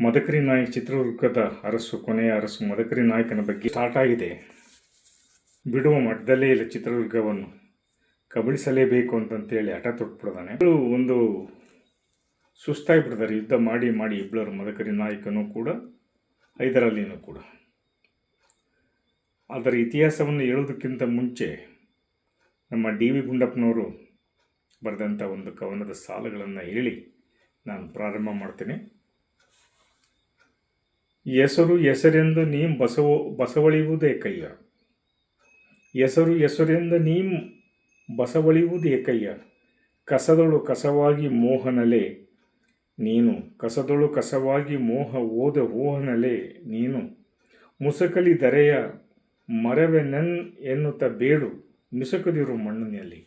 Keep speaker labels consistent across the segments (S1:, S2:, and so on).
S1: ಮದಕರಿ ನಾಯಕ್ ಚಿತ್ರದುರ್ಗದ ಅರಸು, ಕೊನೆಯ ಅರಸು ಮದಕರಿ ನಾಯಕನ ಬಗ್ಗೆ ಸ್ಟಾರ್ಟ್ ಆಗಿದೆ. ಬಿಡುವ ಮಠದಲ್ಲೇ ಇಲ್ಲ ಚಿತ್ರದುರ್ಗವನ್ನು. ಕಬಳಿಸಲೇಬೇಕು ಅಂತಂತೇಳಿ ಹಠ ತೊಟ್ಬಿಡ್ತಾನೆ ಇವ್ರು ಒಂದು ಸುಸ್ತಾಗಿ ಬಿಡ್ತಾರೆ ಯುದ್ಧ ಮಾಡಿ ಮಾಡಿ ಇಬ್ಬರು ಮದಕರಿ ನಾಯಕನೂ ಕೂಡ ಹೈದರಾಲಿನೂ ಕೂಡ. ಅದರ ಇತಿಹಾಸವನ್ನು ಹೇಳೋದಕ್ಕಿಂತ ಮುಂಚೆ ನಮ್ಮ ಡಿ ವಿ ಗುಂಡಪ್ಪನವರು ಬರೆದಂಥ ಒಂದು ಕವನದ ಸಾಲುಗಳನ್ನು ಹೇಳಿ ನಾನು ಪ್ರಾರಂಭ ಮಾಡ್ತೇನೆ. ಹೆಸರು ಹೆಸರೆಂದು ನೀ ಬಸವ, ಬಸವಳಿಯುವುದೇ ಕಯ್ಯ ಹೆಸರು ಹೆಸರೆಂದು ನೀ ಬಸವಳಿಯುವುದೇ ಕಯ್ಯ ಕಸದೊಳು ಕಸವಾಗಿ ಮೋಹನಲೆ, ನೀನು ಕಸದೊಳು ಕಸವಾಗಿ ಮೋಹ ಓದ ಓಹನಲೆ, ನೀನು ಮುಸಕಲಿ ದರೆಯ ಮರವೆ ನನ್ ಎನ್ನುತ್ತ ಬೇಡು ಮಿಸುಕದಿರು ಮಣ್ಣಿನಲ್ಲಿ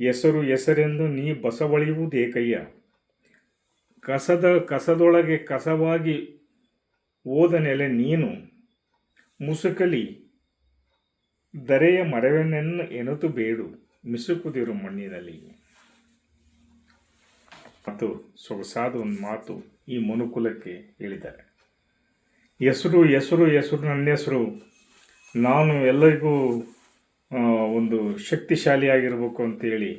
S1: ಹೆಸರು ಹೆಸರೆಂದು ನೀ ಬಸವಳಿಯುವುದೇಕಯ್ಯ ಕಸದ, ಕಸದೊಳಗೆ ಕಸವಾಗಿ ಓದ ನೆಲೆ ನೀನು. ಮುಸುಕಲಿ, ದರೆಯ ಮರವೆನನ್ನು ಎನತು ಬೇಡು ಮಿಸುಕುದಿರು ಮಣ್ಣಿನಲ್ಲಿ. ಮತ್ತು ಸೊಗಸಾದ ಒಂದು ಮಾತು ಈ ಮನುಕುಲಕ್ಕೆ ಹೇಳಿದ್ದಾರೆ. ಹೆಸರು ಹೆಸರು ಹೆಸರು, ನನ್ನ ಹೆಸರು. ನಾನು ಎಲ್ಲರಿಗೂ ಒಂದು ಶಕ್ತಿಶಾಲಿಯಾಗಿರ್ಬೇಕು ಅಂತೇಳಿ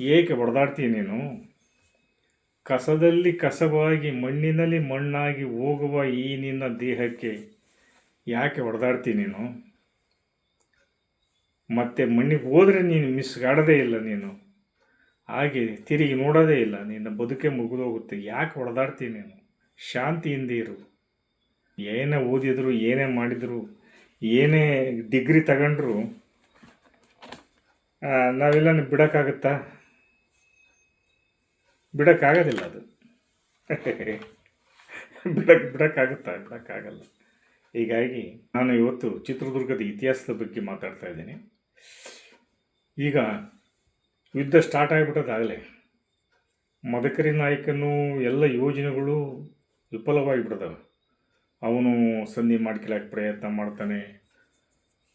S1: ಏಕೆ ಹೊಡೆದಾಡ್ತೀನಿ ನೀನು? ಕಸದಲ್ಲಿ ಕಸವಾಗಿ, ಮಣ್ಣಿನಲ್ಲಿ ಮಣ್ಣಾಗಿ ಹೋಗುವ ಈ ನಿನ್ನ ದೇಹಕ್ಕೆ ಯಾಕೆ ಹೊಡೆದಾಡ್ತೀನಿ ನೀನು? ಮತ್ತೆ ಮಣ್ಣಿಗೆ ಹೋದರೆ ನೀನು ಮಿಸ್ಗಾಡದೇ ಇಲ್ಲ ನೀನು. ಹಾಗೆ ತಿರುಗಿ ನೋಡೋದೇ ಇಲ್ಲ, ನಿನ್ನ ಬದುಕೆ ಮುಗಿದೋಗುತ್ತೆ. ಯಾಕೆ ಹೊಡೆದಾಡ್ತೀನಿ ನೀನು? ಶಾಂತಿಯಿಂದ ಇರು. ಏನೇ ಓದಿದ್ರು, ಏನೇ ಮಾಡಿದ್ರು, ಏನೇ ಡಿಗ್ರಿ ತಗೊಂಡ್ರು ನಾವೆಲ್ಲ ಬಿಡೋಕ್ಕಾಗತ್ತಾ? ಬಿಡೋಕ್ಕಾಗೋದಿಲ್ಲ ಅದು. ಬಿಡಕ್ಕೆ ಬಿಡೋಕ್ಕಾಗುತ್ತಾ? ಬಿಡೋಕ್ಕಾಗಲ್ಲ. ಹೀಗಾಗಿ ನಾನು ಇವತ್ತು ಚಿತ್ರದುರ್ಗದ ಇತಿಹಾಸದ ಬಗ್ಗೆ ಮಾತಾಡ್ತಾ ಇದ್ದೀನಿ. ಈಗ ಯುದ್ಧ ಸ್ಟಾರ್ಟ್ ಆಗಿಬಿಟ್ಟದಾಗಲೇ ಮದಕರಿ ನಾಯಕನು ಎಲ್ಲ ಯೋಜನೆಗಳು ವಿಫಲವಾಗಿಬಿಡ್ತವೆ ಅವನು ಸಂಧಿ ಮಾಡ್ಕೊಳಕ್ಕೆ ಪ್ರಯತ್ನ ಮಾಡ್ತಾನೆ.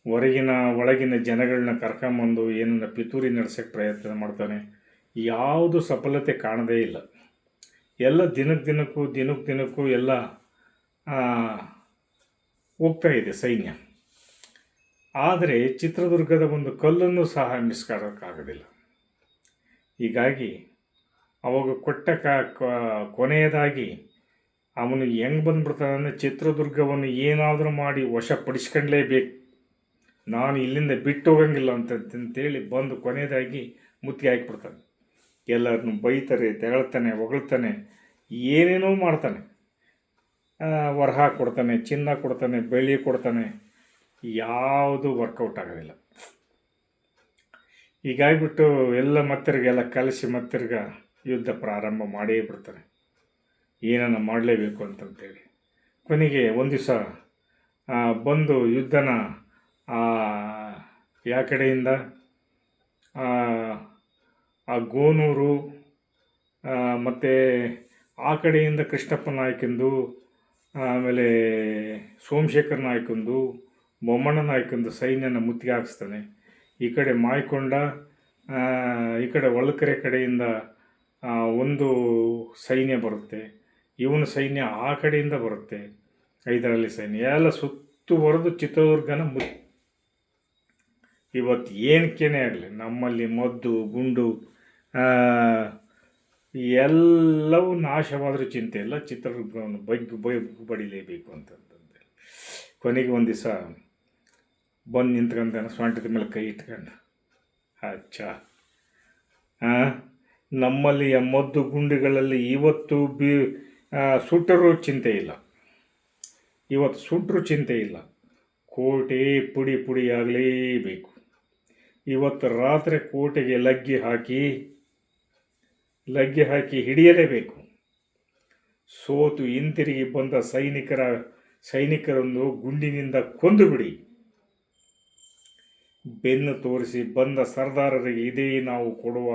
S1: ಹೊರಗಿನ, ಒಳಗಿನ ಜನಗಳನ್ನ ಕರ್ಕೊಂಬಂದು ಏನನ್ನ ಪಿತೂರಿ ನಡೆಸೋಕ್ಕೆ ಪ್ರಯತ್ನ ಮಾಡ್ತಾನೆ. ಯಾವುದು ಸಫಲತೆ ಕಾಣದೇ ಇಲ್ಲ. ಎಲ್ಲ ದಿನಕ್ಕೆ ದಿನಕ್ಕೂ ದಿನಕ್ಕೆ ದಿನಕ್ಕೂ ಎಲ್ಲ ಹೋಗ್ತಾ ಇದೆ ಸೈನ್ಯ. ಆದರೆ ಚಿತ್ರದುರ್ಗದ ಒಂದು ಕಲ್ಲನ್ನು ಸಹ ಮಿಸ್ಕಾಡೋಕ್ಕಾಗೋದಿಲ್ಲ ಹೀಗಾಗಿ ಅವಾಗ ಕೊಟ್ಟ ಕೊನೆಯದಾಗಿ ಅವನು ಹೆಂಗೆ ಬಂದ್ಬಿಡ್ತಾನೆ ಚಿತ್ರದುರ್ಗವನ್ನು ಏನಾದರೂ ಮಾಡಿ ವಶಪಡಿಸ್ಕೊಂಡ್ಲೇಬೇಕು. ನಾನು ಇಲ್ಲಿಂದ ಬಿಟ್ಟು ಹೋಗಂಗಿಲ್ಲ ಅಂತ, ಅಂತೇಳಿ ಬಂದು ಕೊನೆಯದಾಗಿ ಮುತ್ತಿಗೆ ಹಾಕಿಬಿಡ್ತಾನೆ. ಎಲ್ಲರನ್ನು ಬೈತಾರೆ, ತೆಗಳ್ತಾನೆ, ಹೊಗಳ್ತಾನೆ, ಏನೇನೋ ಮಾಡ್ತಾನೆ. ವರಹ ಕೊಡ್ತಾನೆ, ಚಿನ್ನ ಕೊಡ್ತಾನೆ, ಬೆಳ್ಳಿ ಕೊಡ್ತಾನೆ, ಯಾವುದು ವರ್ಕೌಟ್ ಆಗೋದಿಲ್ಲ. ಹೀಗಾಗಿಬಿಟ್ಟು ಎಲ್ಲ ಮತ್ತಿರ್ಗೆಲ್ಲ ಕಲಸಿ ಮತ್ತಿರ್ಗ ಯುದ್ಧ ಪ್ರಾರಂಭ ಮಾಡೇ ಬಿಡ್ತಾರೆ. ಏನನ್ನು ಮಾಡಲೇಬೇಕು ಅಂತಂತೇಳಿ. ಕೊನೆಗೆ ಒಂದು ದಿವಸ ಬಂದು ಯುದ್ಧನ ಯಾವ ಕಡೆಯಿಂದ? ಆ, ಗೋನೂರು ಮತ್ತು ಆ ಕಡೆಯಿಂದ ಕೃಷ್ಣಪ್ಪ ನಾಯ್ಕಂದು ಆಮೇಲೆ ಸೋಮಶೇಖರ್ ನಾಯ್ಕಂದು ಬೊಮ್ಮಣ್ಣ ನಾಯ್ಕಂದು ಸೈನ್ಯನ ಮುತ್ತಿಗೆ ಹಾಕಿಸ್ತಾನೆ. ಈ ಕಡೆ ಮಾಯ್ಕೊಂಡ ಈ ಕಡೆ ಒಳಕೆರೆ ಕಡೆಯಿಂದ ಒಂದು ಸೈನ್ಯ ಬರುತ್ತೆ. ಇವನ ಸೈನ್ಯ ಆ ಕಡೆಯಿಂದ ಬರುತ್ತೆ. ಐದರಲ್ಲಿ ಸೈನ್ಯ. ಎಲ್ಲ ಸುತ್ತುವರೆದು ಚಿತ್ರದುರ್ಗನ ಮು ಇವತ್ತು ಏನಕ್ಕೇನೆ ಆಗಲಿ ನಮ್ಮಲ್ಲಿ ಮದ್ದು ಗುಂಡು ಎಲ್ಲವೂ ನಾಶವಾದರೂ ಚಿಂತೆ ಇಲ್ಲ. ಚಿತ್ರದುರ್ಗವನ್ನು ಬಗ್ಗಿ ಬಗ್ಗಿ ಬಡಿಲೇಬೇಕು ಅಂತಂತಂದು ಕೊನೆಗೆ ಒಂದು ದಿವಸ ಬಂದು ನಿಂತ್ಕೊಂಡು ಸೊಂಟದ ಮೇಲೆ ಕೈ ಇಟ್ಕೊಂಡು. ಅಚ್ಚ. ನಮ್ಮಲ್ಲಿ ಮದ್ದು ಗುಂಡುಗಳಲ್ಲಿ ಇವತ್ತು ಬಿ ಸುಟ್ಟರೂ ಚಿಂತೆ ಇಲ್ಲ. ಇವತ್ತು ಸುಟ್ಟರೂ ಚಿಂತೆ ಇಲ್ಲ. ಕೋಟೆ ಪುಡಿ ಪುಡಿಯಾಗಲೇಬೇಕು ಇವತ್ತು ರಾತ್ರಿ ಕೋಟೆಗೆ ಲಗ್ಗಿ ಹಾಕಿ ಲಗ್ಗೆ ಹಾಕಿ ಹಿಡಿಯಲೇಬೇಕು. ಸೋತು ಹಿಂತಿರುಗಿ ಬಂದ ಸೈನಿಕರ, ಸೈನಿಕರನ್ನು ಗುಂಡಿನಿಂದ ಕೊಂದು ಬಿಡಿ ಬೆನ್ನು ತೋರಿಸಿ ಬಂದ ಸರ್ದಾರರಿಗೆ ಇದೇ ನಾವು ಕೊಡುವ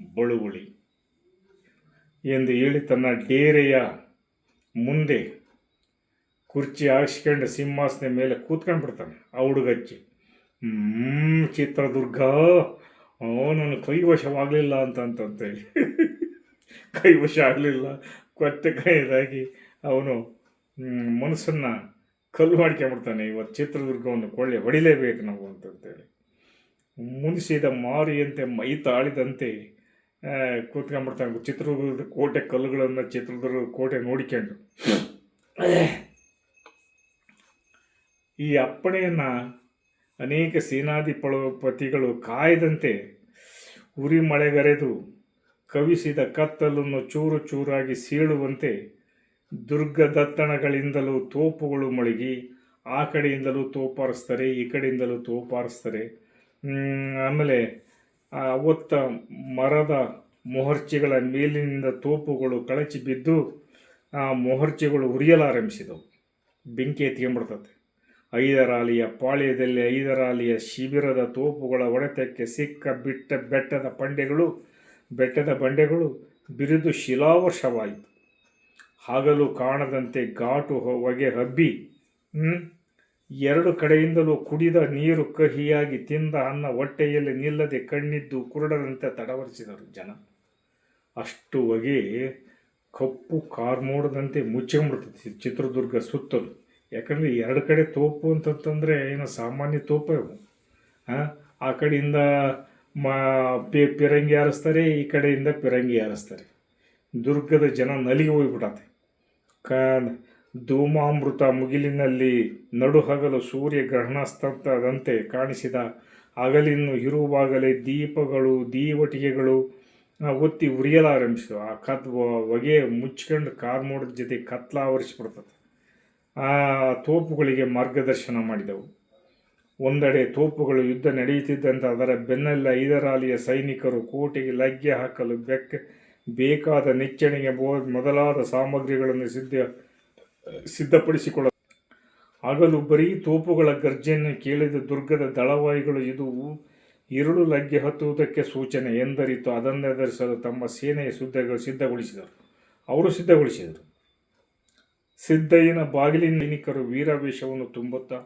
S1: ಬಳುವಳಿ ಎಂದು ಹೇಳಿ ತನ್ನ ಡೇರೆಯ ಮುಂದೆ ಕುರ್ಚಿ ಹಾಕ್ಸ್ಕೊಂಡು ಸಿಂಹಾಸನ ಮೇಲೆ ಕೂತ್ಕೊಂಡು ಬಿಡ್ತಾನೆ ಆ ಹುಡುಗಚ್ಚಿ ಚಿತ್ರದುರ್ಗ ಅವನನ್ನು ನನ್ನ ಕೈವಶವಾಗಲಿಲ್ಲ ಅಂತ ಅಂತಂತೇಳಿ ಕೈವಶ ಆಗಲಿಲ್ಲ ಕೊಚ್ಚಕಾಯದಾಗಿ ಅವನು ಮನಸ್ಸನ್ನು ಕಲ್ಲು ಮಾಡ್ಕೊಂಬಿಡ್ತಾನೆ ಇವತ್ತು ಚಿತ್ರದುರ್ಗವನ್ನು ಕೊಳ್ಳೆ ಹೊಡಿಲೇಬೇಕು ನಾವು ಅಂತಂತೇಳಿ. ಮುನಿಸಿದ ಮಾರಿಯಂತೆ ಮೈ ತಾಳಿದಂತೆ ಕೂತ್ಕೊಂಡ್ಬಿಡ್ತಾನೆ. ಚಿತ್ರದುರ್ಗದ ಕೋಟೆ ಕಲ್ಲುಗಳನ್ನು ಚಿತ್ರದುರ್ಗದ ಕೋಟೆ ನೋಡಿಕೊಂಡು. ಈ ಅಪ್ಪಣೆಯನ್ನು ಅನೇಕ ಸೇನಾಧಿಪತಿಗಳು ಕಾಯದಂತೆ ಉರಿ ಮಳೆಗರೆದು ಕವಿಸಿದ ಕತ್ತಲನ್ನು ಚೂರು ಚೂರಾಗಿ ಸೀಳುವಂತೆ ದುರ್ಗದತ್ತಣಗಳಿಂದಲೂ ತೋಪುಗಳು ಮೊಳಗಿ, ಆ ಕಡೆಯಿಂದಲೂ ತೋಪಾರಿಸ್ತಾರೆ, ಈ ಕಡೆಯಿಂದಲೂ ತೋಪಾರಿಸ್ತಾರೆ. ಆಮೇಲೆ ಅವತ್ತ ಮರದ ಮೊಹರ್ಚಿಗಳ ಮೇಲಿನಿಂದ ತೋಪುಗಳು ಕಳಚಿ ಬಿದ್ದು, ಆ ಮೊಹರ್ಚಿಗಳು ಉರಿಯಲಾರಂಭಿಸಿದವು. ಬೆಂಕಿ ಎತ್ಕೊಂಡ್ಬಿಡ್ತದೆ ಐದರಾಲಿಯ ಪಾಳ್ಯದಲ್ಲಿ ಐದರಾಲಿಯ ಶಿಬಿರದ ತೋಪುಗಳ ಒಡೆತಕ್ಕೆ ಸಿಕ್ಕ ಬಿಟ್ಟ ಬೆಟ್ಟದ ಪಂಡೆಗಳು ಬೆಟ್ಟದ ಬಂಡೆಗಳು ಬಿರಿದು ಶಿಲಾವರ್ಷವಾಯಿತು ಹಾಗಲು ಕಾಣದಂತೆ ಘಾಟು ಹೊ- ಹೊಗೆ ಹಬ್ಬಿ ಎರಡು ಕಡೆಯಿಂದಲೂ ಕುಡಿದ ನೀರು ಕಹಿಯಾಗಿ ತಿಂದ ಅನ್ನ ಹೊಟ್ಟೆಯಲ್ಲಿ ನಿಲ್ಲದೆ ಕಣ್ಣಿದ್ದು ಕುರುಡರಂತೆ ತಡವರಿಸಿದರು ಜನ. ಅಷ್ಟು ಹೊಗೆ ಕಪ್ಪು ಕಾರ್ಮೋಡದಂತೆ ಮುಚ್ಚಿಕೊಂಡ್ಬಿಡ್ತದೆ ಚಿತ್ರದುರ್ಗ ಸುತ್ತಲು. ಯಾಕಂದರೆ ಎರಡು ಕಡೆ ತೋಪು ಅಂತಂತಂದರೆ ಏನು ಸಾಮಾನ್ಯ ತೋಪೇ ಆ, ಆ ಕಡೆಯಿಂದ ಮಾ, ಪಿ- ಪಿರಂಗಿ ಹಾರಿಸ್ತಾರೆ ಈ ಕಡೆಯಿಂದ ಪಿರಂಗಿ ಹಾರಿಸ್ತಾರೆ ದುರ್ಗದ ಜನ ನಲಿಗೆ ಹೋಗ್ಬಿಟ್ಟತೆ ಕ, ಧೂಮಾಮೃತ ಮುಗಿಲಿನಲ್ಲಿ ನಡುಹಗಲು ಸೂರ್ಯ ಗ್ರಹಣಸ್ತಂತದಂತೆ ಕಾಣಿಸಿದ ಹಗಲಿನ್ನು ಇರುವಾಗಲೇ ದೀಪಗಳು, ದೀವಟಿಗೆಗಳು ಒತ್ತಿ ಉರಿಯಲಾರಂಭಿಸಿದವು ಆ ಕತ್ ಹೊಗೆ ಮುಚ್ಕೊಂಡು ಕಾರ್ಮೋಡದ ಜೊತೆ ಕತ್ಲಾವರಿಸಿಬಿಡ್ತದೆ ಆ, ತೋಪುಗಳಿಗೆ ಮಾರ್ಗದರ್ಶನ ಮಾಡಿದವು. ಒಂದೆಡೆ ತೋಪುಗಳು ಯುದ್ಧ ನಡೆಯುತ್ತಿದ್ದಂತೆ ಅದರ ಬೆನ್ನೆಲ್ಲ ಐದರಾಲಿಯ ಸೈನಿಕರು ಕೋಟೆಗೆ ಲಗ್ಗೆ ಹಾಕಲು ಬೆಕ್ಕ ಬೇಕಾದ ನೆಚ್ಚಣಿಗೆ ಮೊದಲಾದ ಸಾಮಗ್ರಿಗಳನ್ನು ಸಿದ್ಧ, ಸಿದ್ಧಪಡಿಸಿಕೊಳ್ಳ ಆಗಲು ಬರೀ ತೋಪುಗಳ ಗರ್ಜೆಯನ್ನು ಕೇಳಿದ ದುರ್ಗದ ದಳವಾಯಿಗಳು ಇದು ಎರಡು ಲಗ್ಗೆ ಹತ್ತುವುದಕ್ಕೆ ಸೂಚನೆ ಎಂದರಿತು. ಅದನ್ನೆದರಿಸಲು ತಮ್ಮ ಸೇನೆಯ ಸುದ್ದಿಗಳು ಸಿದ್ಧಗೊಳಿಸಿದರು. ಅವರು ಸಿದ್ಧಗೊಳಿಸಿದರು. ಸಿದ್ದಯ್ಯನ ಬಾಗಿಲಿನ ಸೈನಿಕರು ವೀರಾವೇಶವನ್ನು ತುಂಬುತ್ತಾ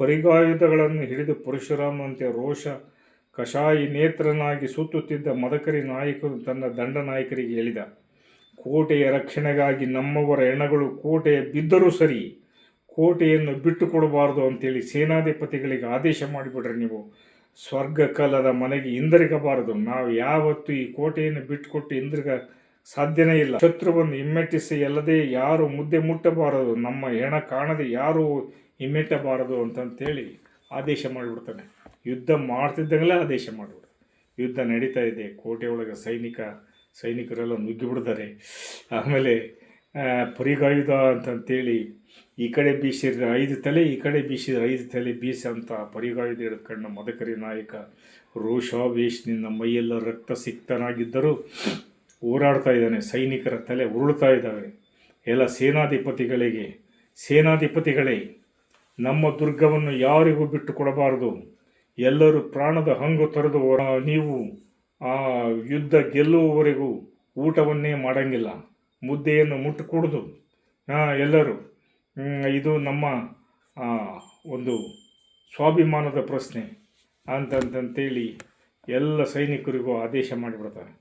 S1: ಪರಿಗಾಯುಧಗಳನ್ನು ಹಿಡಿದು ಪರಶುರಾಮನಂತೆ ರೋಷ ಕಷಾಯಿ ನೇತ್ರನಾಗಿ ಸುತ್ತುತ್ತಿದ್ದ ಮದಕರಿ ನಾಯಕರು ತನ್ನ ದಂಡ ನಾಯಕರಿಗೆ ಹೇಳಿದ, ಕೋಟೆಯ ರಕ್ಷಣೆಗಾಗಿ ನಮ್ಮವರ ಹೆಣಗಳು ಕೋಟೆಯ ಬಿದ್ದರೂ ಸರಿ ಕೋಟೆಯನ್ನು ಬಿಟ್ಟು ಕೊಡಬಾರದು ಅಂತೇಳಿ ಸೇನಾಧಿಪತಿಗಳಿಗೆ ಆದೇಶ ಮಾಡಿಬಿಡ್ರಿ ನೀವು ಸ್ವರ್ಗ ಕಾಲದ ಮನೆಗೆ ಹಿಂದಿರುಗಬಾರದು. ನಾವು ಯಾವತ್ತೂ ಈ ಕೋಟೆಯನ್ನು ಬಿಟ್ಟುಕೊಟ್ಟು ಹಿಂದಿರುಗ ಸಾಧ್ಯನೇ ಇಲ್ಲ. ಶತ್ರುವನ್ನು ಹಿಮ್ಮೆಟ್ಟಿಸಿ ಅಲ್ಲದೆ ಯಾರು ಮುದ್ದೆ ಮುಟ್ಟಬಾರದು. ನಮ್ಮ ಹೆಣ ಕಾಣದೆ ಯಾರು ಹಿಮ್ಮೆಟ್ಟಬಾರದು ಅಂತಂತೇಳಿ ಆದೇಶ ಮಾಡಿಬಿಡ್ತಾನೆ. ಯುದ್ಧ ಮಾಡ್ತಿದ್ದಂಗೆಲ್ಲ ಆದೇಶ ಮಾಡಿಬಿಡು ಯುದ್ಧ ನಡೀತಾ ಇದೆ. ಕೋಟೆ ಒಳಗೆ ಸೈನಿಕ, ಸೈನಿಕರೆಲ್ಲ ನುಗ್ಗಿಬಿಡ್ತಾರೆ. ಆಮೇಲೆ ಪರಿಗಾಯುದ ಅಂತಂತೇಳಿ ಈ ಕಡೆ ಬೀಸಿದ್ರೆ ಐದು ತಲೆ, ಈ ಕಡೆ ಬೀಸಿದ್ರೆ ಐದು ತಲೆ ಬೀಸಿ ಅಂತ ಪರಿಗಾಯುದ ಹಿಡ್ಕೊಂಡು ಮದಕರಿ ನಾಯಕ ರೋಷಾವೇಶನಿಂದ ಮೈಯೆಲ್ಲ ರಕ್ತ ಸಿಕ್ತನಾಗಿದ್ದರೂ ಓಡಾಡ್ತಾ ಇದ್ದಾನೆ. ಸೈನಿಕರ ತಲೆ ಉರುಳ್ತಾ ಇದ್ದಾವೆ. ಎಲ್ಲ ಸೇನಾಧಿಪತಿಗಳಿಗೆ, ಸೇನಾಧಿಪತಿಗಳೇ ನಮ್ಮ ದುರ್ಗವನ್ನು ಯಾರಿಗೂ ಬಿಟ್ಟು ಕೊಡಬಾರದು ಎಲ್ಲರೂ ಪ್ರಾಣದ ಹಂಗು ತೊರೆದು ನೀವು ಆ ಯುದ್ಧ ಗೆಲ್ಲುವವರೆಗೂ ಊಟವನ್ನೇ ಮಾಡಂಗಿಲ್ಲ. ಮುದ್ದೆಯನ್ನು ಮುಟ್ಟು ಕುಡಿದು ಎಲ್ಲರೂ ಇದು ನಮ್ಮ ಒಂದು ಸ್ವಾಭಿಮಾನದ ಪ್ರಶ್ನೆ ಅಂತಂತಂತೇಳಿ ಎಲ್ಲ ಸೈನಿಕರಿಗೂ ಆದೇಶ ಮಾಡಿಬಿಡ್ತಾರೆ.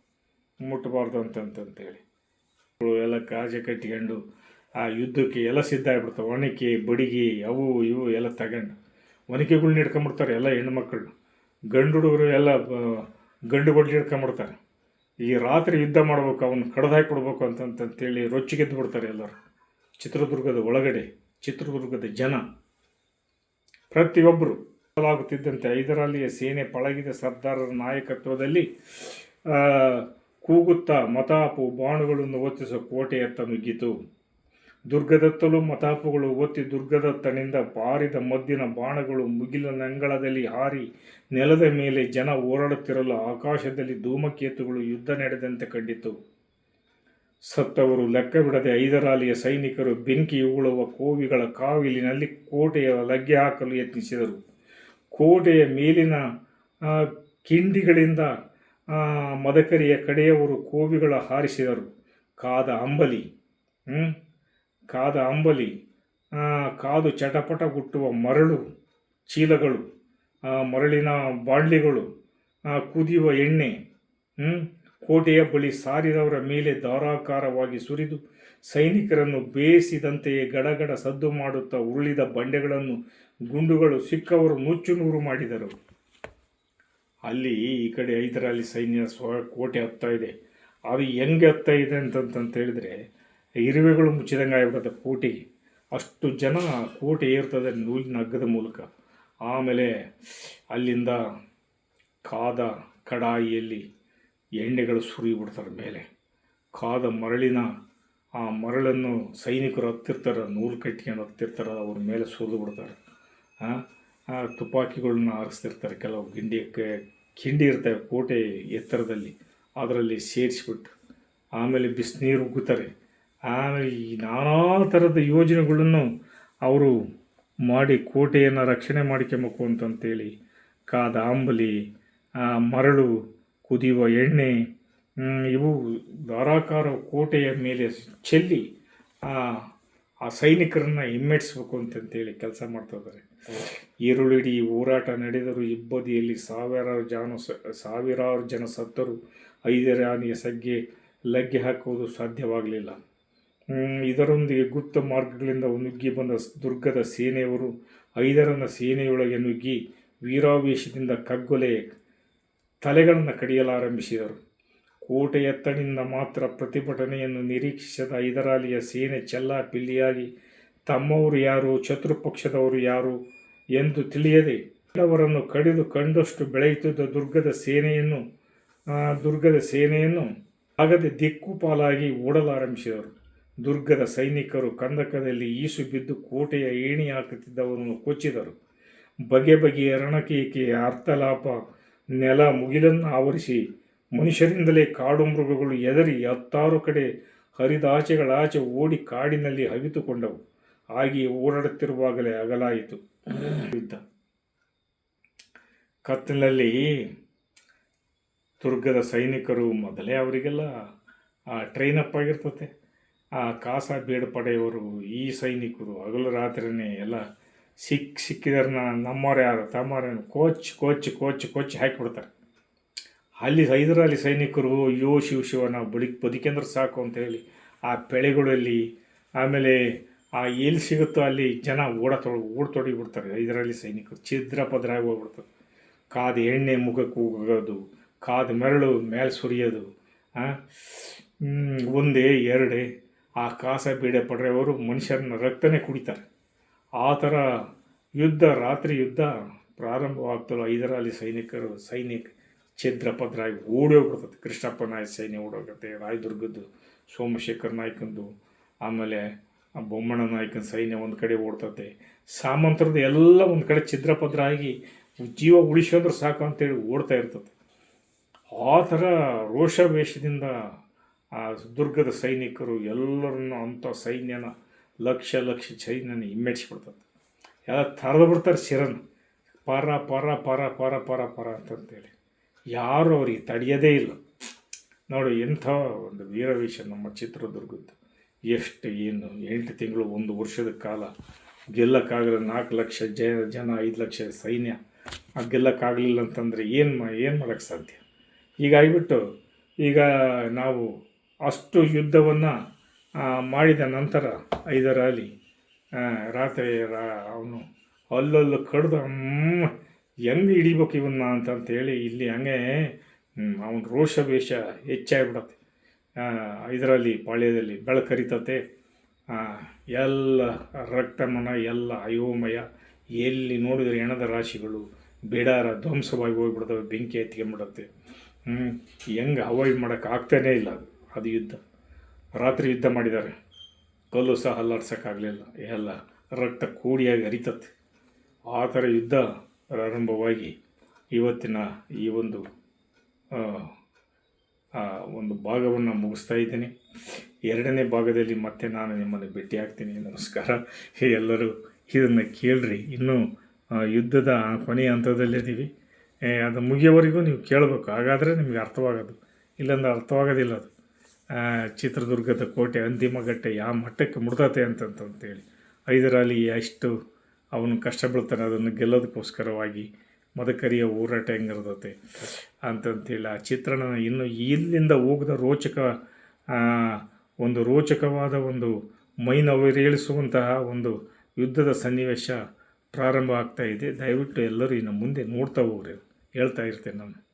S1: ಮುಟ್ಟಬಾರ್ದು ಅಂತಂತಂತೇಳಿ ಎಲ್ಲ ಕಾಜೆ ಕಟ್ಕೊಂಡು ಆ ಯುದ್ಧಕ್ಕೆ ಎಲ್ಲ ಸಿದ್ಧ ಆಗ್ಬಿಡ್ತಾವೆ. ಒಣಕೆ, ಬಡಿಗೆ, ಅವು ಇವು ಎಲ್ಲ ತಗೊಂಡು ಒನಕೆಗಳ್ನ ಹಿಡ್ಕೊಂಬಿಡ್ತಾರೆ ಎಲ್ಲ ಹೆಣ್ಮಕ್ಳು. ಗಂಡು ಹುಡುಗರು ಎಲ್ಲ ಗಂಡುಗಳ್ನ ಹಿಡ್ಕೊಂಬಿಡ್ತಾರೆ. ಈ ರಾತ್ರಿ ಯುದ್ಧ ಮಾಡ್ಬೇಕು ಅವನ್ನ ಕಡ್ದು ಹಾಕಿಬಿಡ್ಬೇಕು ಅಂತಂತಂತೇಳಿ ರೊಚ್ಚಿಗೆದ್ದು ಬಿಡ್ತಾರೆ ಎಲ್ಲರೂ. ಚಿತ್ರದುರ್ಗದ ಒಳಗಡೆ, ಚಿತ್ರದುರ್ಗದ ಜನ. ಪ್ರತಿಯೊಬ್ಬರು ಆಗುತ್ತಿದ್ದಂತೆ ಐದರಲ್ಲಿಯ ಸೇನೆ ಪಳಗಿದ ಸರ್ದಾರರ ನಾಯಕತ್ವದಲ್ಲಿ ಕೂಗುತ್ತಾ ಮತಾಪು ಬಾಣುಗಳನ್ನು ಒತ್ತಿಸುವ ಕೋಟೆಯತ್ತ ನುಗ್ಗಿತು. ದುರ್ಗದತ್ತಲು ಮತಾಪುಗಳು ಒತ್ತಿ ದುರ್ಗದತ್ತನಿಂದ ಬಾರಿದ ಮದ್ದಿನ ಬಾಣಗಳು ಮುಗಿಲ ನಂಗಳದಲ್ಲಿ ಹಾರಿ ನೆಲದ ಮೇಲೆ ಜನ ಓಡಾಡುತ್ತಿರಲು ಆಕಾಶದಲ್ಲಿ ಧೂಮಕೇತುಗಳು ಯುದ್ಧ ನಡೆದಂತೆ ಕಂಡಿತು. ಸತ್ತವರು ಲೆಕ್ಕವಿಡದೆ ಐದರಾಲಿಯ ಸೈನಿಕರು ಬೆಂಕಿ ಉಗುಳುವ ಕೋವಿಗಳ ಕಾವಿಲಿನಲ್ಲಿ ಕೋಟೆಯ ಲಗ್ಗೆ ಹಾಕಲು ಯತ್ನಿಸಿದರು. ಕೋಟೆಯ ಮೇಲಿನ ಕಿಂಡಿಗಳಿಂದ ಮದಕರಿಯ ಕಡೆಯವರು ಕೋವಿಗಳ ಹಾರಿಸಿದರು. ಕಾದ ಅಂಬಲಿ? ಕಾದ ಅಂಬಲಿ ಕಾದು ಚಟಪಟ ಗುಟ್ಟುವ ಮರಳು ಚೀಲಗಳು ಮರಳಿನ ಬಾಂಡ್ಲಿಗಳು ಆ, ಕುದಿಯುವ ಎಣ್ಣೆ ಕೋಟೆಯ ಬಳಿ ಸಾರಿದವರ ಮೇಲೆ ಧಾರಾಕಾರವಾಗಿ ಸುರಿದು ಸೈನಿಕರನ್ನು ಬೇಯಿಸಿದಂತೆಯೇ ಗಡಗಡ ಸದ್ದು ಮಾಡುತ್ತಾ ಉರುಳಿದ ಬಂಡೆಗಳನ್ನು ಗುಂಡುಗಳು ಸಿಕ್ಕವರು ನುಚ್ಚು ನೂರು ಮಾಡಿದರು. ಅಲ್ಲಿ ಈ ಕಡೆ ಐದರಲ್ಲಿ ಸೈನ್ಯ ಸ್ವ ಕೋಟೆ ಹತ್ತಾ ಇದೆ. ಅದು ಹೆಂಗೆ ಹತ್ತಾ ಇದೆ ಅಂತಂತಂತ ಹೇಳಿದ್ರೆ ಇರುವೆಗಳು ಮುಚ್ಚಿದಂಗೆ ಆಗಿಬಿಡುತ್ತೆ ಕೋಟಿ ಅಷ್ಟು ಜನ ಕೋಟೆ ಏರ್ತದೆ ನೂಲಿನ ಹಗ್ಗದ ಮೂಲಕ. ಆಮೇಲೆ ಅಲ್ಲಿಂದ ಕಾದ ಕಡಾಯಿಯಲ್ಲಿ ಎಣ್ಣೆಗಳು ಸುರಿಬಿಡ್ತಾರೆ ಮೇಲೆ. ಕಾದ ಮರಳಿನ ಆ ಮರಳನ್ನು ಸೈನಿಕರು ಹತ್ತಿರ್ತಾರೆ, ನೂಲು ಕಟ್ಕೊಂಡು ಹತ್ತಿರ್ತಾರೆ, ಅವ್ರ ಮೇಲೆ ಸುರಿದು ಬಿಡ್ತಾರೆ ತುಪಾಕಿಗಳನ್ನ ಹಾರಿಸ್ತಿರ್ತಾರೆ. ಕೆಲವು ಗಿಂಡಿ ಕಿಂಡಿ ಇರ್ತವೆ ಕೋಟೆ ಎತ್ತರದಲ್ಲಿ. ಅದರಲ್ಲಿ ಸೇರಿಸ್ಬಿಟ್ಟು ಆಮೇಲೆ ಬಿಸಿನೀರು ಉಗ್ಗುತ್ತಾರೆ. ಆಮೇಲೆ ಈ ನಾನಾ ಥರದ ಯೋಜನೆಗಳನ್ನು ಅವರು ಮಾಡಿ ಕೋಟೆಯನ್ನು ರಕ್ಷಣೆ ಮಾಡ್ಕೊಬೇಕು ಅಂತಂತೇಳಿ ಕಾದಾಂಬಲಿ ಮರಳು, ಕುದಿಯುವ ಎಣ್ಣೆ ಇವು ಧಾರಾಕಾರ ಕೋಟೆಯ ಮೇಲೆ ಚೆಲ್ಲಿ ಆ ಆ ಸೈನಿಕರನ್ನು ಹಿಮ್ಮೆಟ್ಟಿಸ್ಬೇಕು ಅಂತಂತೇಳಿ ಕೆಲಸ ಮಾಡ್ತಾ ಇದ್ದಾರೆ. ಈರುಳ್ಳಿಡಿ ಹೋರಾಟ ನಡೆದರೂ ಇಬ್ಬದಿಯಲ್ಲಿ ಸಾವಿರಾರು ಜನ ಸಾವಿರಾರು ಜನ ಸತ್ತರು ಐದರಾಣಿಯ ಸಗ್ಗೆ ಲಗ್ಗೆ ಹಾಕುವುದು ಸಾಧ್ಯವಾಗಲಿಲ್ಲ. ಇದರೊಂದಿಗೆ ಗುಪ್ತ ಮಾರ್ಗಗಳಿಂದ ನುಗ್ಗಿ ಬಂದ ದುರ್ಗದ ಸೇನೆಯವರು ಐದರನ ಸೇನೆಯೊಳಗೆ ನುಗ್ಗಿ ವೀರಾವೇಶದಿಂದ ಕಗ್ಗೊಲೆ ತಲೆಗಳನ್ನು ಕಡಿಯಲಾರಂಭಿಸಿದರು. ಕೋಟೆ ಎತ್ತಣಿಂದ ಮಾತ್ರ ಪ್ರತಿಭಟನೆಯನ್ನು ನಿರೀಕ್ಷಿಸದ ಐದರಾಲಿಯ ಸೇನೆ ಚೆಲ್ಲಾಪಿಲ್ಲಿಯಾಗಿ, ತಮ್ಮವರು ಯಾರು, ಶತ್ರುಪಕ್ಷದವರು ಯಾರು ಎಂದು ತಿಳಿಯದೆ ಅವರನ್ನು ಕಡಿದು ಕಂಡಷ್ಟು ಬೆಳೆಯುತ್ತಿದ್ದ ದುರ್ಗದ ಸೇನೆಯನ್ನು ದುರ್ಗದ ಸೇನೆಯನ್ನು ಆಗದೆ ದಿಕ್ಕುಪಾಲಾಗಿ ಓಡಲಾರಂಭಿಸಿದರು. ದುರ್ಗದ ಸೈನಿಕರು ಕಂದಕದಲ್ಲಿ ಈಸು ಬಿದ್ದು ಕೋಟೆಯ ಏಣಿ ಹಾಕುತ್ತಿದ್ದವರನ್ನು ಕೊಚ್ಚಿದರು. ಬಗೆ ಬಗೆಯ ರಣಕೇಕೆಯ ಅರ್ಥಲಾಪ, ನೆಲ ಮುಗಿಲನ್ನು ಆವರಿಸಿ ಮನುಷ್ಯರಿಂದಲೇ ಕಾಡು ಮೃಗಗಳು ಎದರಿ ಹತ್ತಾರು ಕಡೆ ಹರಿದಾಚೆಗಳಾಚೆ ಓಡಿ ಕಾಡಿನಲ್ಲಿ ಹವಿತುಕೊಂಡವು. ಆಗಿ ಓಡಾಡುತ್ತಿರುವಾಗಲೇ ಅಗಲಾಯಿತು. ಯುದ್ಧ. ಕತ್ತಲಲ್ಲಿ ದುರ್ಗದ ಸೈನಿಕರು ಮೊದಲೇ ಅವರಿಗೆಲ್ಲ ಟ್ರೈನ್ ಅಪ್ ಆಗಿರ್ತತೆ. ಆ ಕಾಸ ಬೇಡ ಪಡೆಯವರು ಈ ಸೈನಿಕರು ಹಗಲು ರಾತ್ರಿನೇ ಎಲ್ಲ ಸಿಕ್ಕ ಸಿಕ್ಕಿದಾರನ್ನ ನಮ್ಮವ್ರು ಯಾರು? ತಮ್ಮವ್ರೇನು ಕೋಚ್ ಕೋಚ್ ಕೋಚ್ ಕೋಚ್ ಹಾಕಿಬಿಡ್ತಾರೆ. ಅಲ್ಲಿ ಹೈದರಾಲಿ ಸೈನಿಕರು, ಅಯ್ಯೋ, ಶಿವ ಶಿವ, ನಾವು ಬದುಕಿ, ಬದುಕೆಂದ್ರೆ ಸಾಕು ಅಂತ ಹೇಳಿ ಆ ಬೆಳೆಗಳಲ್ಲಿ ಆಮೇಲೆ ಆ ಎಲ್ಲಿ ಸಿಗುತ್ತೋ ಅಲ್ಲಿ ಜನ ಓಡ ತೊಡ, ಓಡ್ ತೊಡಗಿಬಿಡ್ತಾರೆ ಹೈದರಾಲಿ ಸೈನಿಕರು. ಛಿದ್ರ ಪದ್ರ ಹೋಗ್ಬಿಡ್ತಾರೆ. ಕಾದ ಎಣ್ಣೆ ಮುಖಕ್ಕೆ ಹೋಗೋದು, ಕಾದ ಮೆರಳು, ಮೇಲೆ ಸುರಿಯೋದು ಒಂದೇ, ಎರಡೇ ಆ ಕಾಸ ಬೀಡೆ ಪಡೆಯವರು ಮನುಷ್ಯರನ್ನ ರಕ್ತನೇ ಕುಡಿತಾರೆ. ಆ ಥರ ಯುದ್ಧ, ರಾತ್ರಿ ಯುದ್ಧ ಪ್ರಾರಂಭವಾಗ್ತಲೋ ಇದರಲ್ಲಿ ಸೈನಿಕರು, ಸೈನಿಕ ಛಿದ್ರ ಪದ್ರಾಗಿ ಓಡಿ ಹೋಗ್ಬಿಡ್ತದೆ ಕೃಷ್ಣಪ್ಪ ನಾಯಕ್ ಸೈನ್ಯ ಓಡೋಗುತ್ತೆ, ರಾಯದುರ್ಗದ್ದು ಸೋಮಶೇಖರ್ ನಾಯ್ಕಂದು, ಆಮೇಲೆ ಬೊಮ್ಮಣ್ಣ ನಾಯ್ಕನ ಸೈನ್ಯ ಒಂದು ಕಡೆ ಓಡ್ತದೆ. ಸಾಮಂತರದ್ದು ಎಲ್ಲ ಒಂದು ಕಡೆ ಛಿದ್ರ ಜೀವ ಉಳಿಸೋದ್ರೆ ಸಾಕು ಅಂತೇಳಿ ಓಡ್ತಾ ಇರ್ತದೆ. ಆ ಥರ ರೋಷಾವೇಶದಿಂದ ಆ ದುರ್ಗದ ಸೈನಿಕರು ಎಲ್ಲರನ್ನು ಅಂಥ ಸೈನ್ಯನ ಲಕ್ಷ ಲಕ್ಷ ಸೈನ್ಯನ ಹಿಮ್ಮೆಟ್ಸ್ಬಿಡ್ತದೆ ಎಲ್ಲ ತರದು ಬಿಡ್ತಾರೆ ಶಿರನ್. ಪರ ಪರ ಪರ ಪರ ಪರ ಪರ ಅಂತಂತೇಳಿ. ಯಾರು ಅವ್ರಿಗೆ ತಡೆಯೋದೇ ಇಲ್ಲ. ನೋಡಿ ಎಂಥ ಒಂದು ವೀರವೇಶ ನಮ್ಮ ಚಿತ್ರದುರ್ಗದ್ದು. ಎಷ್ಟು ಏನು ಎಂಟು ತಿಂಗಳು ಒಂದು ವರ್ಷದ ಕಾಲ ಗೆಲ್ಲಕ್ಕಾಗಲ್ಲ, ನಾಲ್ಕು ಲಕ್ಷ ಜ ಜನ, ಐದು ಲಕ್ಷ ಸೈನ್ಯ. ಆ ಗೆಲ್ಲಕ್ಕಾಗಲಿಲ್ಲ ಅಂತಂದರೆ ಏನು ಮಾ, ಏನು ಮಾಡೋಕ್ಕೆ ಸಾಧ್ಯ? ಈಗ ಆಗಿಬಿಟ್ಟು ಈಗ ನಾವು ಅಷ್ಟು ಯುದ್ಧವನ್ನು ಮಾಡಿದ ನಂತರ ಐದರಲ್ಲಿ ರಾತ್ರಿ ರಾ, ಅವನು ಅಲ್ಲಲ್ಲಿ ಕಡ್ದು ಹೆಂಗೆ ಹಿಡಿಬೇಕು ಇವನ್ನ ಅಂತಂತೇಳಿ ಇಲ್ಲಿ ಹಂಗೆ ಅವನ ರೋಷ ವೇಷ ಹೆಚ್ಚಾಗ್ಬಿಡತ್ತೆ ಇದರಲ್ಲಿ ಪಾಳ್ಯದಲ್ಲಿ ಬೆಳಕರಿತತೆ ಕರಿತತೆ. ಎಲ್ಲ ರಕ್ತಮನ, ಎಲ್ಲ ಅಯೋಮಯ. ಎಲ್ಲಿ ನೋಡಿದ್ರೆ ಹೆಣದ ರಾಶಿಗಳು, ಬಿಡಾರ ಧ್ವಂಸವಾಗಿ ಹೋಗ್ಬಿಡ್ತವೆ, ಬೆಂಕಿ ಎತ್ಕೊಂಡ್ಬಿಡತ್ತೆ ಹ್ಞೂ ಹೆಂಗೆ ಅವಾಯ್ಡ್ ಮಾಡೋಕ್ಕೆ ಆಗ್ತಾನೇ ಇಲ್ಲ ಅದು ಯುದ್ಧ. ರಾತ್ರಿ ಯುದ್ಧ ಮಾಡಿದ್ದಾರೆ. ಕಲ್ಲು ಸಹ ಅಲ್ಲಾಡ್ಸೋಕ್ಕಾಗಲಿಲ್ಲ. ಎಲ್ಲ ರಕ್ತ ಕೂಡಿಯಾಗಿ ಹರಿತತ್ತೆ. ಆ ಥರ ಯುದ್ಧ ಪ್ರಾರಂಭವಾಗಿ ಇವತ್ತಿನ ಈ ಒಂದು ಒಂದು ಭಾಗವನ್ನು ಮುಗಿಸ್ತಾ ಇದ್ದೀನಿ. ಎರಡನೇ ಭಾಗದಲ್ಲಿ ಮತ್ತೆ ನಾನು ನಿಮ್ಮನ್ನು ಭೇಟಿ ಆಗ್ತೀನಿ. ನಮಸ್ಕಾರ. ಎಲ್ಲರೂ ಇದನ್ನು ಕೇಳ್ರಿ. ಇನ್ನೂ ಯುದ್ಧದ ಕೊನೆಯ ಹಂತದಲ್ಲಿದ್ದೀವಿ ಅದು ಮುಗಿಯೋವರೆಗೂ ನೀವು ಕೇಳಬೇಕು. ಹಾಗಾದರೆ ನಿಮಗೆ ಅರ್ಥವಾಗೋದು. ಇಲ್ಲಂದ್ರೆ ಅರ್ಥವಾಗೋದಿಲ್ಲ ಅದು. ಚಿತ್ರದುರ್ಗದ ಕೋಟೆ ಅಂತಿಮ ಘಟ್ಟೆ ಯಾವ ಮಟ್ಟಕ್ಕೆ ಮುಡ್ತತೆ ಅಂತಂತಂತೇಳಿ ಐದರಲ್ಲಿ ಎಷ್ಟು ಅವನು ಕಷ್ಟ ಬೀಳ್ತಾನೆ ಅದನ್ನು ಗೆಲ್ಲೋದಕ್ಕೋಸ್ಕರವಾಗಿ ಮದಕರಿಯ ಹೋರಾಟ ಹೆಂಗಿರ್ತತೆ ಅಂತಂತೇಳಿ ಆ ಚಿತ್ರಣ ಇನ್ನು ಇಲ್ಲಿಂದ ಹೋಗದ ರೋಚಕ ಒಂದು ರೋಚಕವಾದ ಒಂದು ಮೈನವಿರೇಳಿಸುವಂತಹ ಒಂದು ಯುದ್ಧದ ಸನ್ನಿವೇಶ ಪ್ರಾರಂಭ ಆಗ್ತಾ ಇದೆ. ದಯವಿಟ್ಟು ಎಲ್ಲರೂ ಇನ್ನು ಮುಂದೆ ನೋಡ್ತಾ ಹೋಗ್ರಿ. ಹೇಳ್ತಾ ಇರ್ತೇನೆ ನಾನು.